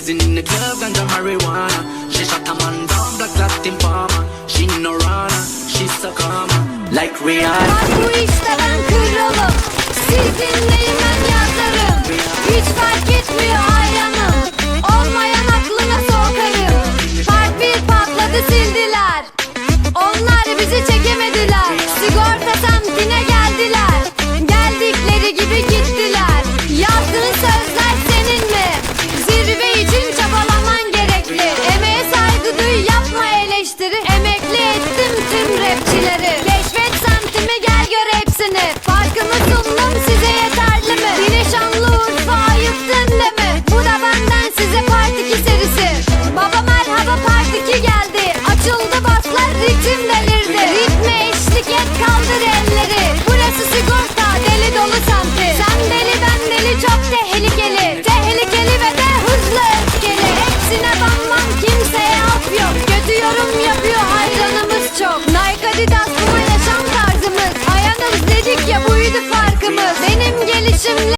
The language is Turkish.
blazing in the club, ganja marijuana. She shot a man down, black Latin farmer. She no runner, she's so calm, like Rihanna. Bu işte ben kralım Siz ben yazarım Hiç fark etmiyor ayranım Olmayan aklına sokarım Part bir patladı sildiler Onlar bizi çekemediler Sigorta semtine yapma farkımız Benim gelişimle